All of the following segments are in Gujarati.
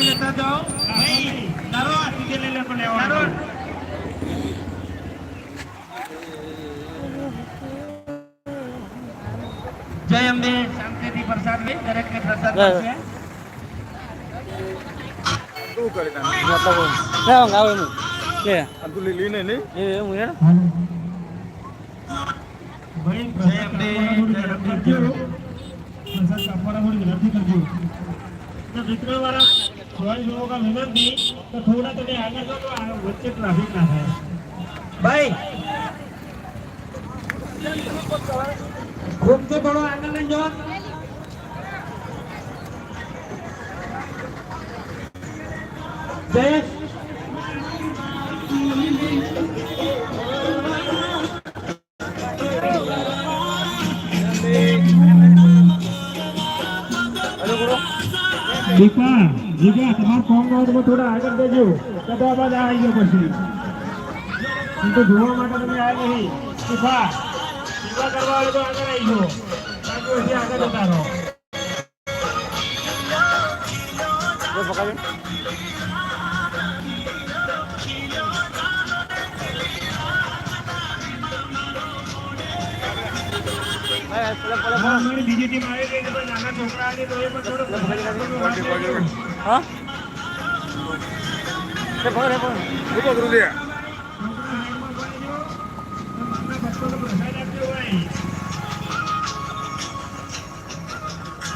પ્રસાદી લેતા જાઓ ભાઈ તારો હાથી લઈ લે પણ લેવાનો જય અંબે શાંતિથી પ્રસાદ લઈ દરેકને પ્રસાદ જય. મળશે શું કરે તને મતલબ ક્યાં આવે એનું કે આ તું લીલી ને નહીં એ એવું યાર ભાઈ જય અંબે ઝડપથી કરજો. પ્રસાદ કાપવાના થોડી ઝડપથી કરજો તો વિક્રમવાળા સોળ લોકો કા વિનંતી તો થોડા તમે આગળ જાઓ તો વચ્ચે ટ્રાફિક ના થાય. ભાઈ! ખૂબથી થોડો આગળ લઈ જાઓ. જયેશ દીપા દીપા તમારા ફોન રાઉન્ડમાં થોડા આગળ દેજો તો તો અવાજ આવી ગયો પછી. હું તો જોવા માટે તમે આવ્યા નહીં. દીપા દીપા કરવા વાળો તો આગળ આવી ગયો. બાકી આગળ જતા રહો. જો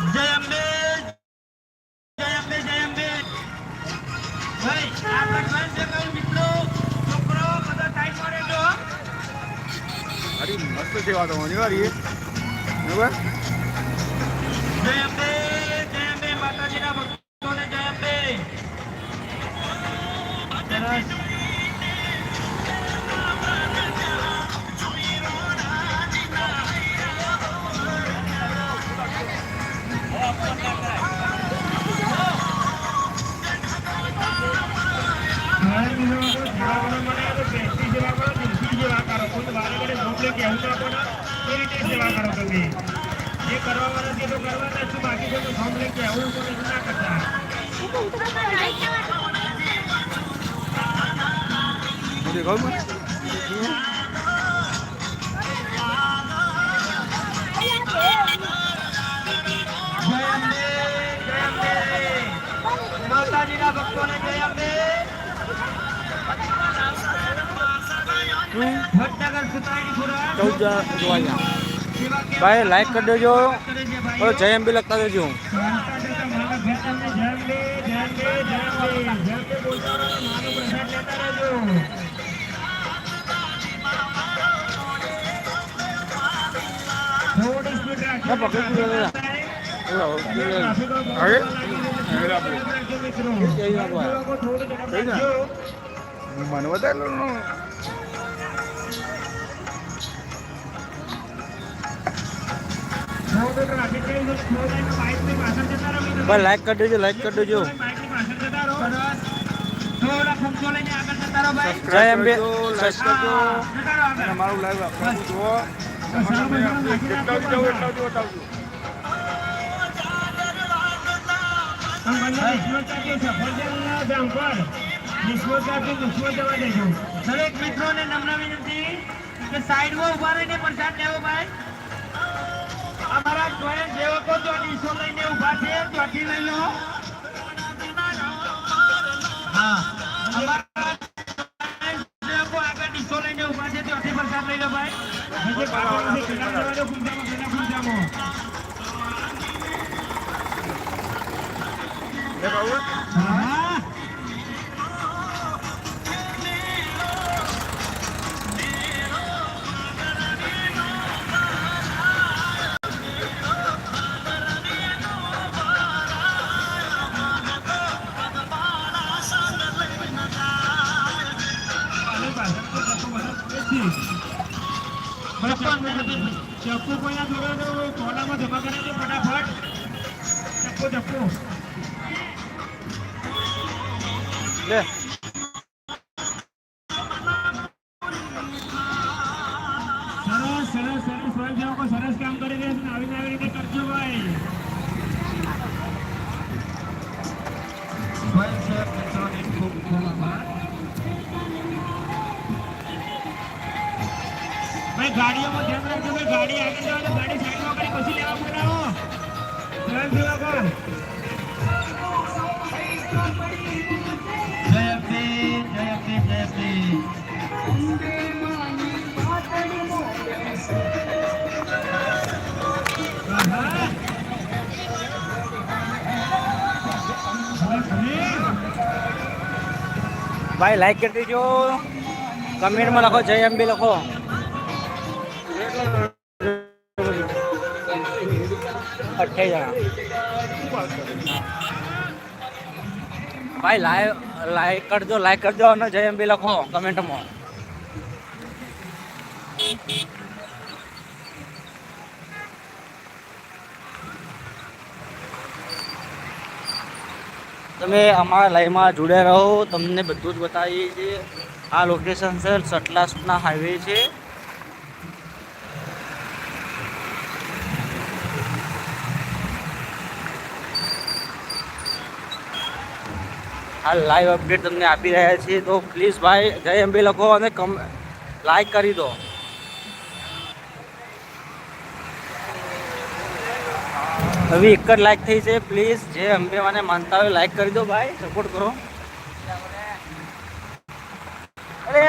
જય અંબે જય અંબે જય અંબે ભાઈ સ્વયંસેવક મિત્રો છોકરો બધા ટાઈમ મળે તો અરે મસ્ત સેવા તો અનિવાર્ય બરાબર જય અંબે જય અંબે માતાજીના ભક્તોને જય અંબે સરસ મારે બીજો વાળો ખાવાનો મને તો બેસતી સેવા કરો દિલથી સેવા કરો કોઈ વારે ઘડે ભોગલે કહેવું ના પડે એ રીતે સેવા કરો તમે. જે કરવા વાળા છે તો કરવાના છું બાકી છે તો ભોગલે કહેવું પડે એવું ના કરતા. ખબર ચૌદ જણા જોવા ગયા સેવા કેમ્પ ભાઈ લાઈક કરી દેજો. જય અંબે લખતા દેજો વાંચતા જતા ભાઈ લાઈક કરી દેજો લાઈક કરી દેજો બાઇકની પાછળ જતા રહો. થોડા ફૂંકશો લઈને આગળ જતા રહો ભાઈ. જય અંબે લાઈક કરજો હા, જતા રહો આગળ. અને મારું લાઈવ આપવાનું જુઓ તમારે કેટલા જાવ એટલા જ બતાવજો આમ બંને નિસ્બત આપી સફરજનના જામ પર નિસ્બત આપી નિસ્બત જવા દેજો. દરેક મિત્રોને નમ્ર વિનંતી કે સાઈડમાં ઊભા રહીને પ્રસાદ લેવો ભાઈ ડીશો લઈને ઊભા છે ચોથી લઈ લો. હા. આગળ ડીશો લઈને ઊભા છે ત્યાંથી પ્રસાદ લઈ લો ભાઈ. જે હા ચપ્પુ કોઈના તો કોનામાં જમા કરે છે ફટાફટ ચપ્પુ ચપ્પુ લે. ભાઈ લાઈક કરી દેજો. કમેન્ટમાં લખો જય અંબે લખો. અઠ્યાવીસ ભાઈ લાઈવ લાઈક કરજો લાઈક કરજો અને જય અંબે લખો કમેન્ટમાં. તમે અમારા લાઈવમાં જોડ્યા રહો. તમને બધું જ બતાવીએ છીએ. આ લોકેશન છે સટલાસના હાઈવે છે. આ લાઈવ અપડેટ તમને આપી રહ્યા છીએ. તો પ્લીઝ ભાઈ, જય અંબે લખો અને કમ લાઈક કરી દો. હવે એક જ લાઈક થઈ છે. પ્લીઝ જે અંબે મને માનતા હોય લાઈક કરી દો ભાઈ. સપોર્ટ કરો. અરે